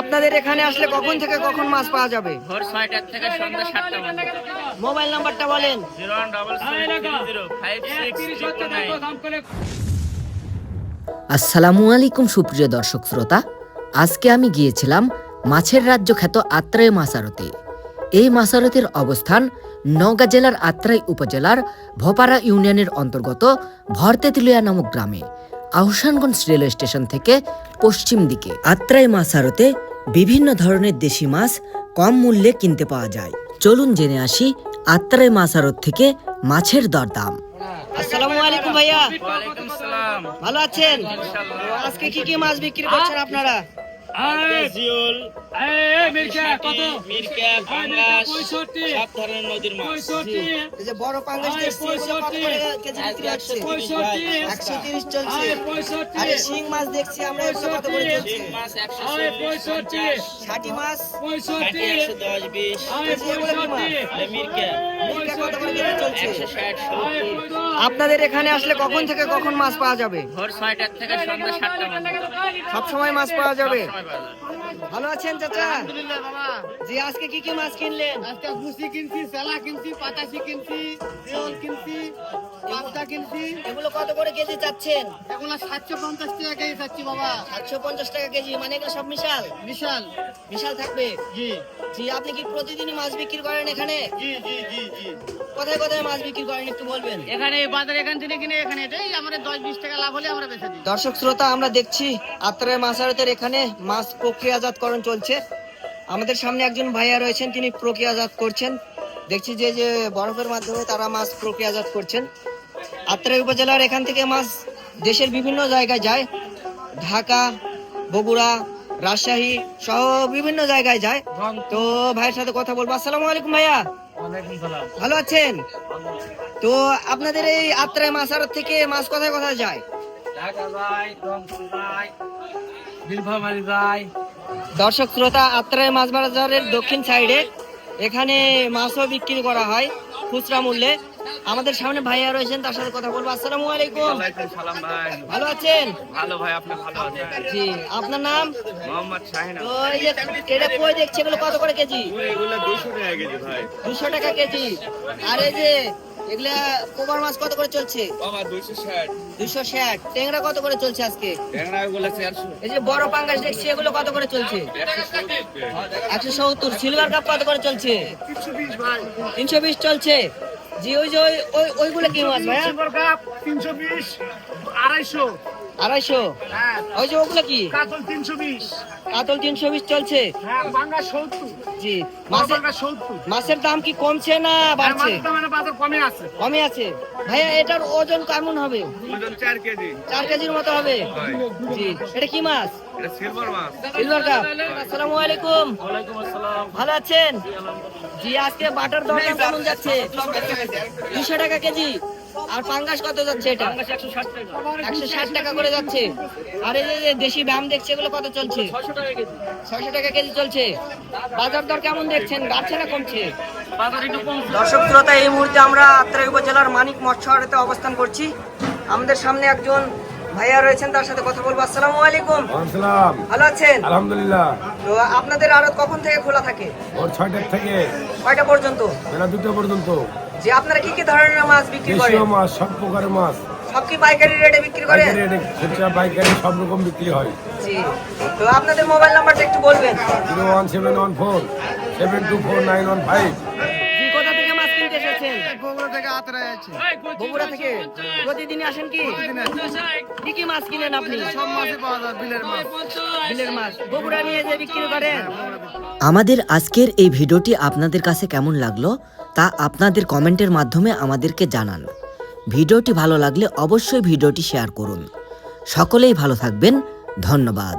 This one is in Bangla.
আপনাদের এখানে আসলে কখন থেকে কখন মাছ পাওয়া যাবে? ভোর ছয়টার থেকে সন্ধ্যা সাতটা মোবাইল নাম্বারটা বলেন। Zero one zero five six আসসালামু আলাইকুম সুপ্রিয় দর্শক শ্রোতা। আজকে আমি গিয়েছিলাম মাছের রাজ্য খ্যাত আত্রাই মাসারতে এই মাসারতের অবস্থান নওগাঁ জেলার আত্রাই উপজেলার ভোপারা ইউনিয়নের অন্তর্গত ভরতেতিলিয়া নামক গ্রামে আহসানগঞ্জ রেলওয়ে স্টেশন থেকে পশ্চিম দিকে। আত্রাই মাসারতে বিভিন্ন ধরনের দেশি মাছ কম মূল্যে কিনতে পাওয়া যায়। চলুন জেনে আসি আত্রাই মাসারত থেকে মাছের দরদাম। আসসালামু আলাইকুম ভাইয়া। ভালো আছেন? আজকে কি কি মাছ বিক্রি করছেন আপনারা? বড় পাঙ্গাস একশো তিরিশ চলছে। আরে শিং মাছ দেখছি আমরা এগুলো কত করে চলছে? মাছ একশো ষাটি মাছ? ষাটি একশো দশ বিশ। মিরকা কত করে কেজি চলছে একশো ষাট সত্তর আপনাদের এখানে আসলে কখন থেকে কখন মাছ পাওয়া যাবে? ভোর ছয়টার থেকে সন্ধ্যা সাতটা সব সময় মাছ পাওয়া যাবে। ভালো আছেন চাচা? জি আজকে কি কি মাছ কিনলেন? আজকে ভুসি কিনছি সেলা কিনছি পাতাশি কিনছি। কিনছি এগুলো কত করে কেজি চাচ্ছেন? এগুলো সাতশো পঞ্চাশ টাকা কেজি চাচ্ছি বাবা। সাতশো পঞ্চাশ টাকা কেজি মানে এগুলো সব মিশাল? বিশাল বিশাল থাকবে? জি। জি আপনি কি প্রতিদিনই মাছ বিক্রি করেন এখানে? জি জি জি জি। কোথায় কোথায় মাছ বিক্রি করেন একটু বলবেন? এখানে এই এখান থেকে কিনে এখানে এটাই আমাদের দশ বিশ টাকা লাভ হলে আমরা বেচে দিই। দর্শক শ্রোতা আমরা দেখছি আত্রায় মাছারতের এখানে মাছ প্রক্রিয়াজাতকরণ চলছে। আমাদের সামনে একজন ভাইয়া রয়েছেন তিনি প্রক্রিয়াজাত করছেন। দেখছি যে যে বরফের মাধ্যমে তারা মাছ প্রক্রিয়াজাত করছেন। আত্রাই উপজেলার এখান থেকে মাছ দেশের বিভিন্ন জায়গায় যায়। ঢাকা বগুড়া রাজশাহী সহ বিভিন্ন জায়গায় যায়। তো ভাইয়ের সাথে কথা বলব। আসসালামু আলাইকুম ভাইয়া। ভালো আছেন? তো আপনাদের এই আত্রায় মাছ আড়ত থেকে মাছ কোথায় কোথায় যায়? দর্শক শ্রোতা আত্রায় মাছ বাজারের দক্ষিণ সাইডে এখানে মাছও বিক্রি করা হয় খুচরা মূল্যে। আমাদের সামনে ভাইয়া রয়েছেন তার সাথে কথা বলব। আসসালামু আলাইকুম। সালাম ভাই। ভালো আছেন? ভালো ভাই আপনি ভালো আছেন? জি আপনার নাম? মোহাম্মদ শাহিন তো এই যে এটা কই দেখছে এগুলো কত করে কেজি? এগুলো দুশো টাকা কেজি ভাই। দুশো টাকা কেজি। আর এই যে এগুলা কোবার মাছ কত করে চলছে? বাবা দুশো ষাট। দুশো ষাট। ট্যাংরা কত করে চলছে আজকে? ট্যাংরা গুলো চারশো এই যে বড় পাঙ্গাস দেখছি এগুলো কত করে চলছে? একশো সত্তর। সিলভার কাপ কত করে চলছে? তিনশো বিশ চলছে। জি ওই যে ওই ওই ওইগুলো কি মাছ ভাইয়া? তিনশো বিশ আড়াইশো। আড়াইশো? হ্যাঁ। ওই যে ওগুলো কি? কাতল তিনশো বিশ। কাতল তিনশো বিশ চলছে? হ্যাঁ জি। মাছের মাছের দাম কি কমছে না বাড়ছে? মানে কমে আছে। কমে আছে। ভাইয়া এটার ওজন কেমন হবে? ওজন চার কেজি। চার কেজির মতো হবে? জি। এটা কি মাছ? এটা সিলভার কাপ আসসালামু আলাইকুম। ভালো আছেন? জি আজকে বাটার দর কেমন যাচ্ছে। দুশো টাকা কেজি। আর পাঙ্গাস কত যাচ্ছে এটা? একশো ষাট টাকা। করে যাচ্ছে। আর এই যে দেশি ব্যায়াম দেখছে এগুলো কত চলছে? ছশো টাকা কেজি। ছয়শো টাকা কেজি চলছে। বাজার দর কেমন দেখছেন? বাড়ছে না কমছে? দর্শক শ্রোতা এই মুহূর্তে আমরা আত্রাই উপজেলার মানিক মৎস্যহাটে অবস্থান করছি। আমাদের সামনে একজন ভাইয়া রয়েছেন তার সাথে কথা বলব। আসসালামু আলাইকুম। ভালো আছেন? আলহামদুলিল্লাহ। তো আপনাদের আড়ত কখন থেকে খোলা থাকে? ভোর ছয়টার থেকে। কয়টা পর্যন্ত? বেলা দুটো পর্যন্ত। যে আপনারা কি কি ধরনের মাছ বিক্রি করেন? দেশীয় মাছ সব প্রকারের মাছ। সব কি পাইকারি রেটে বিক্রি করেন? পাইকারি রেটে খুচরা পাইকারি সব রকম বিক্রি হয়। জি। তো আপনাদের মোবাইল নাম্বারটা একটু বলবেন। Zero one seven one four seven two four nine one five. জি কোথা থেকে মাছ কিনতে এসেছেন? বগুড়া থেকে আতরায় আছে। বগুড়া থেকে? প্রতিদিনই আসেন কি? কি কি মাছ কিনেন আপনি? সব মাছই পাওয়া যায় বিলের মাছ। বিলের মাছ। বগুড়া নিয়ে যে বিক্রি করেন? আমাদের আজকের এই ভিডিওটি আপনাদের কাছে কেমন লাগল তা আপনাদের কমেন্টের মাধ্যমে আমাদেরকে জানান। ভিডিওটি ভালো লাগলে অবশ্যই ভিডিওটি শেয়ার করুন। সকলেই ভালো থাকবেন। ধন্যবাদ।